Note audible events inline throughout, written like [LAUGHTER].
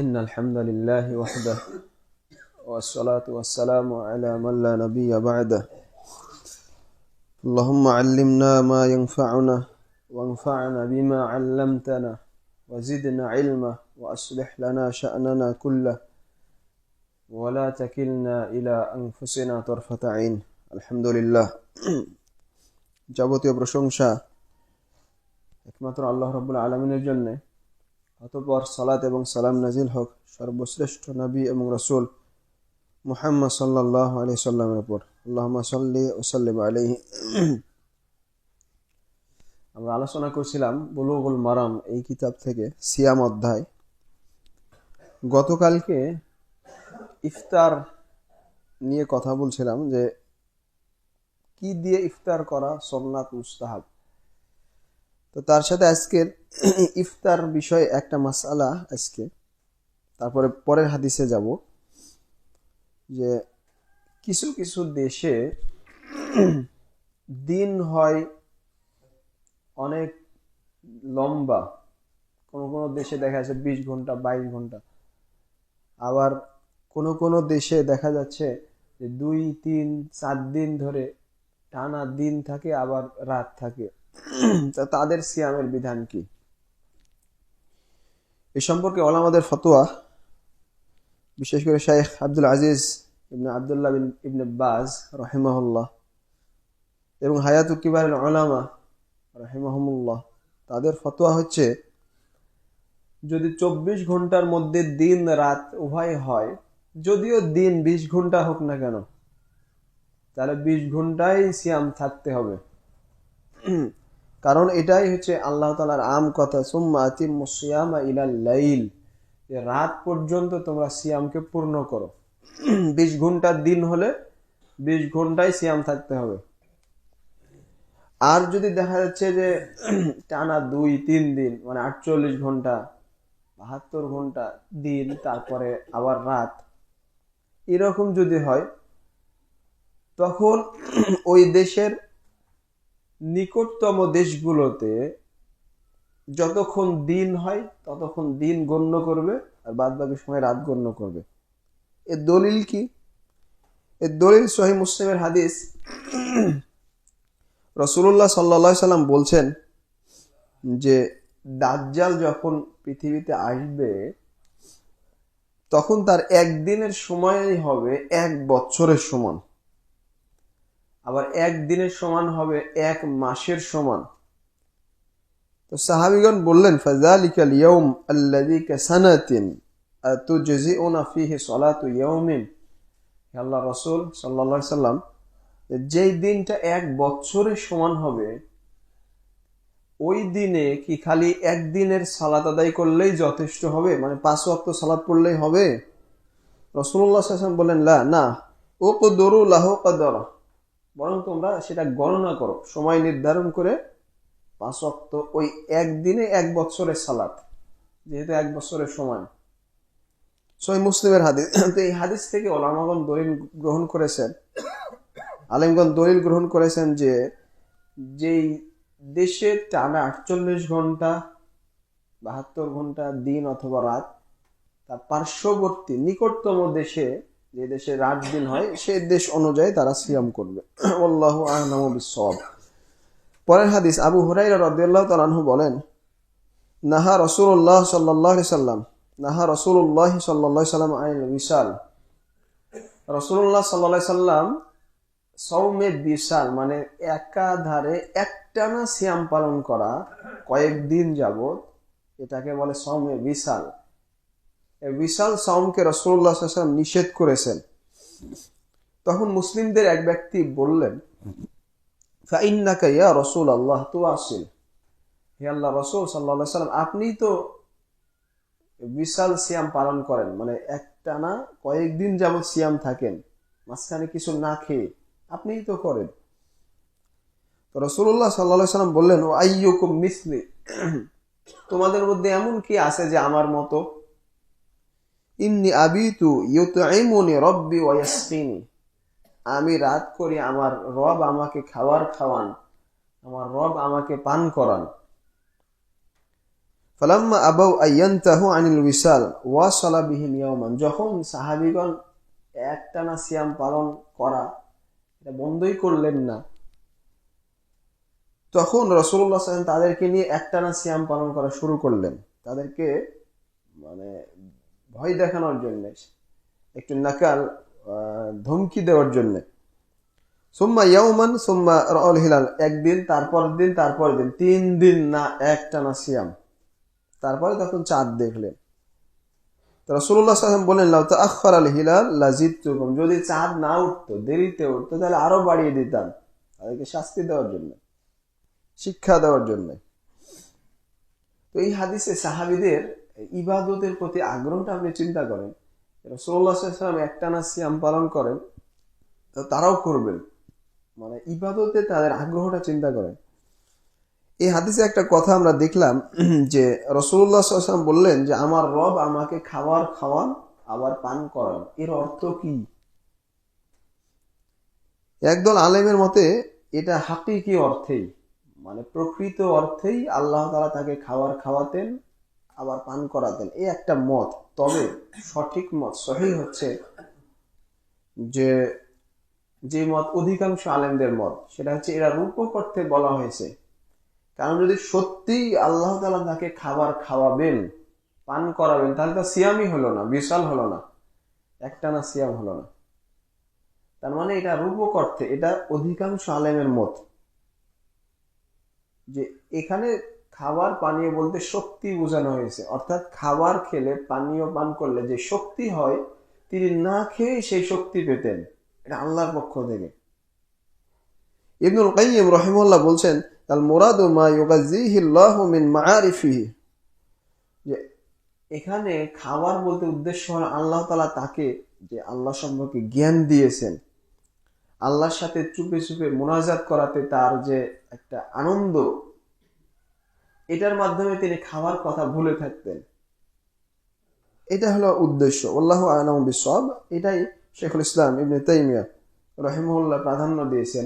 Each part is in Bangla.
إن الحمد لله وحده والصلاة والسلام على من لا نبي بعده اللهم علمنا ما ينفعنا وانفعنا بما علمتنا وزدنا علما وأصلح لنا شأننا كله ولا تكلنا إلى أنفسنا طرفة عين الحمد لله যাবতীয় প্রশংসা একমাত্র আল্লাহ রব্বুল আলমিনের জন্যে অতপর সালাত এবং সালাম নাজিল হক সর্বশ্রেষ্ঠ নবী এবং রসুল মুহাম্মদ সাল্লাহ আলি সাল্লামের উপর। আল্লাহ সাল্লি ওসাল্লিম আলহি আমরা আলোচনা করছিলাম বুলুগুল মারাম, এই কিতাব থেকে সিয়াম অধ্যায়। গতকালকে ইফতার নিয়ে কথা বলছিলাম যে, কি দিয়ে ইফতার করা সোমনাথ মুস্তাহাব? তো তার সাথে আজকের [CLEARS THROAT] ইফতার বিষয়ে একটা মাসালা আজকে। তারপরে পরের হাদিসে যাব, যে কিছু কিছু দেশে [CLEARS THROAT] দিন হয় অনেক লম্বা। কোনো কোনো দেশে দেখা যাচ্ছে বিশ ঘণ্টা, বাইশ ঘণ্টা। আবার কোনো কোনো দেশে দেখা যাচ্ছে যে দুই, তিন, চার দিন ধরে টানা দিন থাকে, আবার রাত থাকে। [CLEARS THROAT] তা তাদের সিয়ামের বিধান কি? এ সম্পর্কে ওলামাদের ফতোয়া, বিশেষ করে শাইখ আব্দুল আজিজ ইবনে আবদুল্লাহ বিন ইবনে বাজ রহিমাহুল্লাহ এবং হায়াতু কিবার ওলামা রহিমাহমুল্লাহ। তাদের ফতোয়া হচ্ছে, যদি চব্বিশ ঘণ্টার মধ্যে দিন রাত উভয় হয়, যদিও দিন বিশ ঘণ্টা হোক না কেন, তাহলে বিশ ঘন্টায় সিয়াম থাকতে হবে। কারণ এটাই হচ্ছে আল্লাহ তালার আম কথা, সুম্মা আতিম সিয়াম ইলা লাইল। যে রাত পর্যন্ত তোমরা সিয়ামকে পূর্ণ করো। [CLEARS THROAT] বিশ ঘণ্টার দিন হলে বিশ ঘন্টায় সিয়াম থাকতে হবে। আর যদি দেখা যাচ্ছে যে [CLEARS THROAT] টানা দুই, তিন দিন মানে আটচল্লিশ ঘণ্টা, বাহাত্তর ঘণ্টা দিন, তারপরে আবার রাত, এরকম যদি হয়, তখন [CLEARS THROAT] ওই দেশের নিকটতম দেশগুলোতে যতক্ষণ দিন হয়, ততক্ষণ দিন গণ্য করবে আর বাদ বাকি সময় রাত গণ্য করবে। এর দলিল কি? এর দলিল সহি মুসলিমের হাদিস। রসুল্লাহ সাল্লা সাল্লাম বলছেন যে, দাজ্জাল যখন পৃথিবীতে আসবে, তখন তার একদিনের সময়ই হবে এক বছরের সমান। আবার এক দিনের সমান হবে এক মাসের সমান। তো সাহাবিগণ বললেন ফাজালিকাল ইয়ৌম আল্লাযী কাসানাতিন ইয়াউমিন। আল্লাহ রাসূল সাল্লাল্লাহু আলাইহি সাল্লাম যেই দিনটা এক বছরের সমান হবে, ওই দিনে কি খালি একদিনের সালাত আদায় করলেই যথেষ্ট হবে? মানে পাঁচ ওয়াক্ত সালাত পড়লেই হবে? রসুল্লাহ বলেন লা, না। ও কদরু লাহ কদর। বরং তোমরা সেটা গণনা করো। সময় নির্ধারণ করে পাঁচ অক্ত ওই একদিনে এক বছরের সালাত, যেহেতু এক বছরের সময়। সই মুসলিমের হাদিস। [COUGHS] তো এই হাদিস থেকে ওলামাগন দলিল গ্রহণ করেছেন। আলিমগন দলিল গ্রহণ করেছেন যে, যেই দেশে টানা আটচল্লিশ ঘণ্টা, বাহাত্তর ঘণ্টা দিন অথবা রাত, তার পার্শ্ববর্তী নিকটতম দেশে যে দেশে রাত দিন হয়, সে দেশ অনুযায়ী তারা সিয়াম করবে। আল্লাহ আহনাম বিসব পরের হাদিস, আবু হুরাই রদাল্লাহ তালাহু বলেন, নাহা রসুল্লাহ সাল্লাহ সাল্লাম, নাহা রসুল্লাহ সাল্লাহ সাল্লাম আইন বিশাল। রসুল্লাহ সাল্লাহ সাল্লাম সৌমে বিশাল মানে একাধারে একটানা সিয়াম পালন করা কয়েকদিন যাবত এটাকে বলে সৌমে বিশাল। বিশাল সাউমকে রসুল্লাহ নিষেধ করেছেন। তখন মুসলিমদের এক ব্যক্তি বললেন ইয়া রসুল আল্লাহ তো আসিল। হে আল্লাহ রসুল সাল্লা সাল্লাম আপনি তো বিশাল সিয়াম পালন করেন মানে একটানা কয়েকদিন যাবৎ সিয়াম থাকেন, মাঝখানে কিছু না খেয়ে। আপনিই তো করেন। তো রসুল্লাহ সাল্লা সাল্লাম বললেন, ও আইয়ুকুম মিসলি, তোমাদের মধ্যে এমন কি আছে যে আমার মতো ইন্নি আবিতু ইউতইমুনি রব্বি ওয়াসকিনি আমি রাত করি আমার রব আমাকে খাওয়ার খাওয়ান, আমার রব আমাকে পান করান। ফালাম্মা আবাউ আইয়ান্তাহু আনিল উইসাল ওয়াসালা বিহিম ইয়াওমান। যখন সাহাবীগণ একটানা সিয়াম পালন করা, এটা বন্ধই করলেন না। তখন রসুল্লাহ সাল্লাম তাদেরকে নিয়ে একটানা সিয়াম পালন করা শুরু করলেন। তাদেরকে মানে ভয় দেখানোর জন্য, একটু নাকাল ধমকি দেওয়ার জন্য। সুম্মা ইয়াউমান, সুম্মা রল হিলাল, একদিন তারপর দিন তারপর দিন, তিন দিন না একটা না সিয়াম। তারপরে তখন চাঁদ দেখলেন। রসুল্লাহ সাল্লাম বললেন, লাউ আখর আল হিলাল লাজিদ যদি চাঁদ না উঠতো, দেরিতে উঠতো, তাহলে আরও বাড়িয়ে দিতাম। তাদেরকে শাস্তি দেওয়ার জন্য, শিক্ষা দেওয়ার জন্য। তো এই হাদিসে সাহাবিদের ইবাদতের প্রতি আগ্রহটা আপনি চিন্তা করেন। রসুল্লাহ সাল্লাম একটানা সিয়াম পালন করেন তারাও করবেন। মানে ইবাদতে তাদের আগ্রহটা চিন্তা করেন। এই হাদিসে একটা কথা আমরা দেখলাম [CLEARS THROAT] যে রসুল্লাহ সাল্লাম বললেন যে, আমার রব আমাকে খাবার খাওয়ান, আবার পান করান। এর অর্থ কি? একদল আলেমের মতে এটা হাকিকি অর্থেই মানে প্রকৃত অর্থেই আল্লাহ তালা তাকে খাবার খাওয়াতেন আবার পান করাতেন। এই একটা মত। তবে সঠিক মত সহি হচ্ছে যে যে মত অধিকাংশ আলেমদের মত, সেটা হচ্ছে এরা রূপক অর্থে বলা হয়েছে। কারণ যদি সত্যি আল্লাহ তালা তাকে খাবার খাওয়াবেন, পান করাবেন, তাহলে তো সিয়ামই হলো না, বিশাল হলো না। একটানা সিয়াম হলো না। তার মানে এটা রূপক অর্থে এটা অধিকাংশ আলেমের মত। যে এখানে খাবার পানীয় বলতে শক্তি বোঝানো হয়েছে। অর্থাৎ খাবার খেলে পানীয় পান করলে যে শক্তি হয়, তিনি না খেয়ে সেই শক্তি পেতেন। এটা আল্লাহর পক্ষ থেকে। ইবনুল কাইয়িম রহিমুল্লাহ বলছেন, আল মুরাদু যে এখানে খাবার বলতে উদ্দেশ্য হলো আল্লাহ তাআলা তাকে, যে আল্লাহ সম্পর্কে জ্ঞান দিয়েছেন। আল্লাহর সাথে চুপে চুপে মোনাজাত করাতে তার যে একটা আনন্দ এটার মাধ্যমে তিনি খাওয়ার কথা ভুলে থাকতেন। এটা হলো উদ্দেশ্য। আল্লাহ আলম বিসব এটাই শেখুল ইসলাম ইবনে তাইমিয়া রহিমুল্লাহ প্রাধান্য দিয়েছেন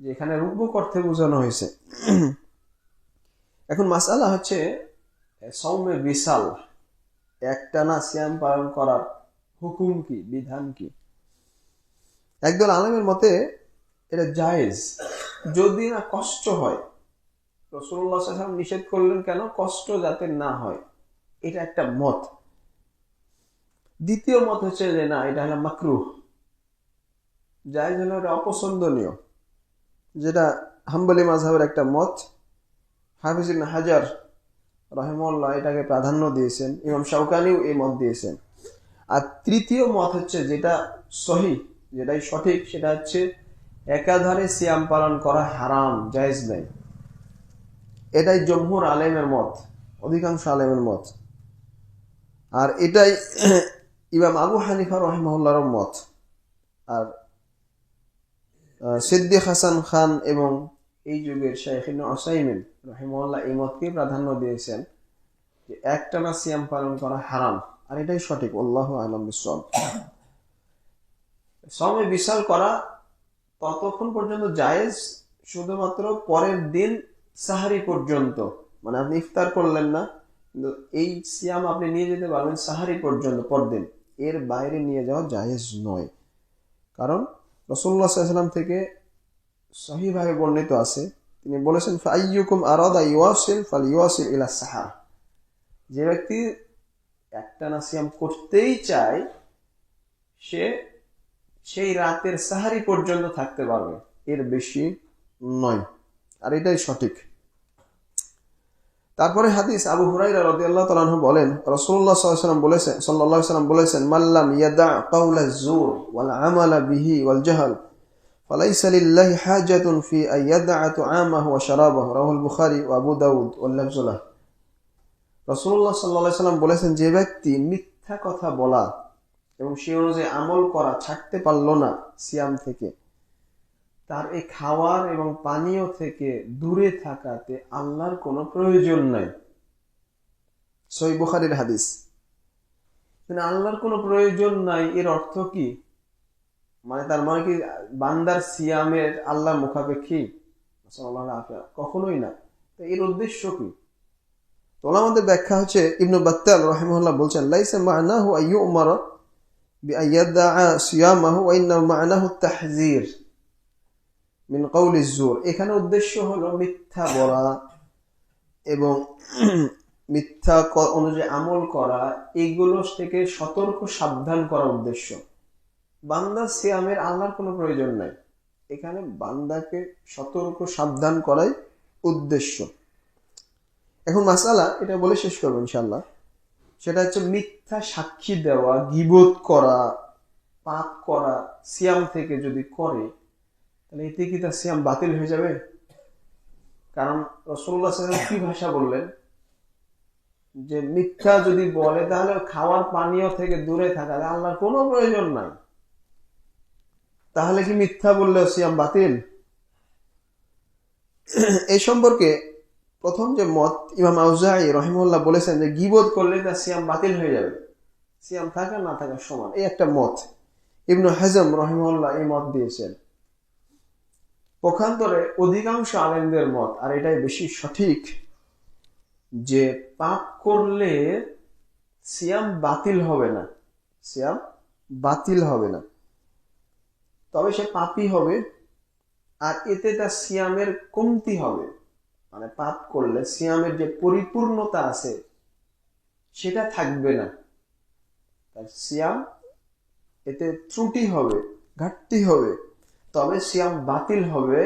যে এখানে রূপক অর্থে বোঝানো হয়েছে। এখন মাসালা হচ্ছে সৌমে বিশাল, একটানা সিয়াম পালন করার হুকুম কি, বিধান কি? একদল আলমের মতে এটা জায়েজ। যদি না কষ্ট হয় রসুল্লাহ নিষেধ করলেন কেন? কষ্ট যাতে না হয়। এটা একটা মত। দ্বিতীয় মত হচ্ছে যে, না, এটা হলো মাকরুহ। জায়েজ হলো এটা অপছন্দনীয়। যেটা হাম্বলি মাঝহাবের একটা মত। হাফিজ হাজার রহেমল্লাহ এটাকে প্রাধান্য দিয়েছেন। ইমাম শাউকানিও এই মত দিয়েছেন। আর তৃতীয় মত হচ্ছে যেটা সহি, যেটাই সঠিক, সেটা হচ্ছে একাধারে সিয়াম পালন করা হারাম, জায়েজ নেই। এটাই জমহুর আলেমের মত, অধিকাংশ আলেমের মত। আর এটাই [CLEARS THROAT] ইমাম আবু হানিফা রহিমহল্লার মত। আর সিদ্দিক হাসান খান এবং এই যুগের শাইখিন অসাইমিন রহিমল্লাহ এই মতকেই প্রাধান্য দিয়েছেন যে একটানা সিয়াম পালন করা হারাম। আর এটাই সঠিক, আল্লাহ আলম বিসব সময় বিশাল করা ততক্ষণ পর্যন্ত জায়েজ, শুধুমাত্র পরের দিন সাহারি পর্যন্ত মানে আপনি ইফতার করলেন না, কিন্তু এই সিয়াম আপনি নিয়ে যেতে পারবেন সাহারি পর্যন্ত, পরদিন। এর বাইরে নিয়ে যাওয়া জায়েজ নয়। কারণ রসুল্লাহ সাল্লাম থেকে সহিভাবে বর্ণিত আছে, তিনি বলেছেন, ফাইয়ুকুম আরাদা ইওয়াসিল ফাল ইওয়াসিল ইলা সাহার। যে ব্যক্তি একটানা সিয়াম করতেই চায়, সে সেই রাতের সাহারি পর্যন্ত থাকতে পারবে। এর বেশি নয়। আর এটাই সঠিক তারপরে হাদিস আবু হুরাইরা রাদিয়াল্লাহু তাআলা আনহু বলেন রাসূলুল্লাহ সাল্লাল্লাহু আলাইহি সাল্লাম বলেছেন সাল্লাল্লাহু আলাইহি সাল্লাম বলেছেন মাল্লাম ইয়াদা কাওলা যুর ওয়াল আমালা বিহি ওয়াল জাহল فليس لله حاجة في أن يدع طعامه وشرابه رواه البخاري وأبو داود واللفظ له রসুল্লাহ সাল্লাহ সাল্লাম বলেছেন যে ব্যক্তি মিথ্যা কথা বলা এবং সে অনুযায়ী আমল করা ছাড়তে পারল না সিয়াম থেকে তার এই খাওয়ার এবং পানীয় থেকে দূরে থাকাতে আল্লাহর কোনো প্রয়োজন নাই। সই বুখারির হাদিস। আল্লাহর কোনো প্রয়োজন নাই, এর অর্থ কি? মানে তার মানে কি, বান্দার সিয়ামের আল্লাহ মুখাপেক্ষী? কখনোই না। তো এর উদ্দেশ্য কি? তো আমাদের ব্যাখ্যা হচ্ছে, ইবনু বাত্তাল রহিমুল্লাহ বলছেন, লাইসা মা'নাহু আইয়ু উমার বিআইয়াদা সিয়ামাহু ওয়া ইন্না মা'নাহু তাহযীর। মিন কওলি জুর এখানে উদ্দেশ্য হলো মিথ্যা বলা এবং [CLEARS THROAT] মিথ্যা অনুযায়ী আমল করা, এগুলো থেকে সতর্ক, সাবধান করা উদ্দেশ্য। বান্দা সিয়ামের আল্লাহর কোনো প্রয়োজন নাই। এখানে বান্দাকে সতর্ক, সাবধান করাই উদ্দেশ্য। এখন মাসালা, এটা বলে শেষ করব ইনশাল্লাহ সেটা হচ্ছে মিথ্যা সাক্ষী দেওয়া গিবোধ করা, পাপ করা, সিয়াম থেকে যদি করে তাহলে এতে কি তার সিয়াম বাতিল হয়ে যাবে? কারণ রসুল্লাহ সাল্লাম কি ভাষা বললেন? যে মিথ্যা যদি বলে, তাহলে খাওয়ার পানীয় থেকে দূরে থাকা আল্লাহর কোনো প্রয়োজন নাই। তাহলে কি মিথ্যা বললে সিয়াম বাতিল? এই সম্পর্কে প্রথম যে মত ইমাম আউজাই রহিমুল্লাহ বলেছেন যে গিবোধ করলে তার সিয়াম বাতিল হয়ে যাবে। সিয়াম থাকা না থাকা সমান, এই একটা মত। ইবনু হাজম রহিমুল্লাহ এই মত দিয়েছেন। পক্ষান্তরে অধিকাংশ আলেমদের মত, আর এটাই বেশি সঠিক, যে পাপ করলে সিয়াম বাতিল হবে না। সিয়াম বাতিল হবে না। তবে সে পাপই হবে, আর এতে তার সিয়ামের কমতি হবে। মানে পাপ করলে সিয়ামের যে পরিপূর্ণতা আছে, সেটা থাকবে না। তার সিয়াম, এতে ত্রুটি হবে, ঘাটতি হবে। তবে সিয়াম বাতিল হবে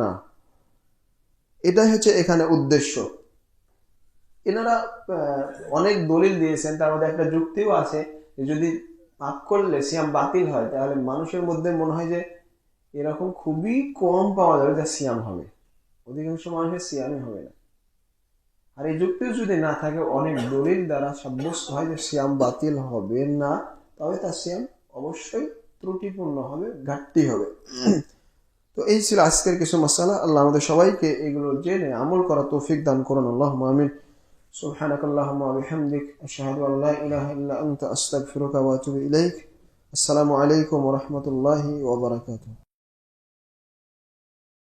না। এটাই হচ্ছে এখানে উদ্দেশ্য। এনারা অনেক দলিল দিয়েছেন, তার মধ্যে একটা যুক্তিও আছে যদি পাপ করলে সিয়াম বাতিল হয়, তাহলে মানুষের মধ্যে মনে হয় যে এরকম খুবই কম পাওয়া যাবে যা সিয়াম হবে। অধিকাংশ মানুষের সিয়ামই হবে না। আর এই যুক্তিও যদি না থাকে, অনেক দলিল দ্বারা সাব্যস্ত হয় যে সিয়াম বাতিল হবে না, তবে তার সিয়াম অবশ্যই ত্রুটিপূর্ণ হবে ঘাটতি হবে তো এই ছিল আজকের কিছু মশালা আল্লাহ আমাদের সবাইকে এগুলো জেনে আমল করা তৌফিক দান করুন আল্লাহ আমিন سبحانك اللهم وبحمدك أشهد أن لا إله إلا أنت أستغفرك وأتوب إليك السلام عليكم ورحمة الله وبركاته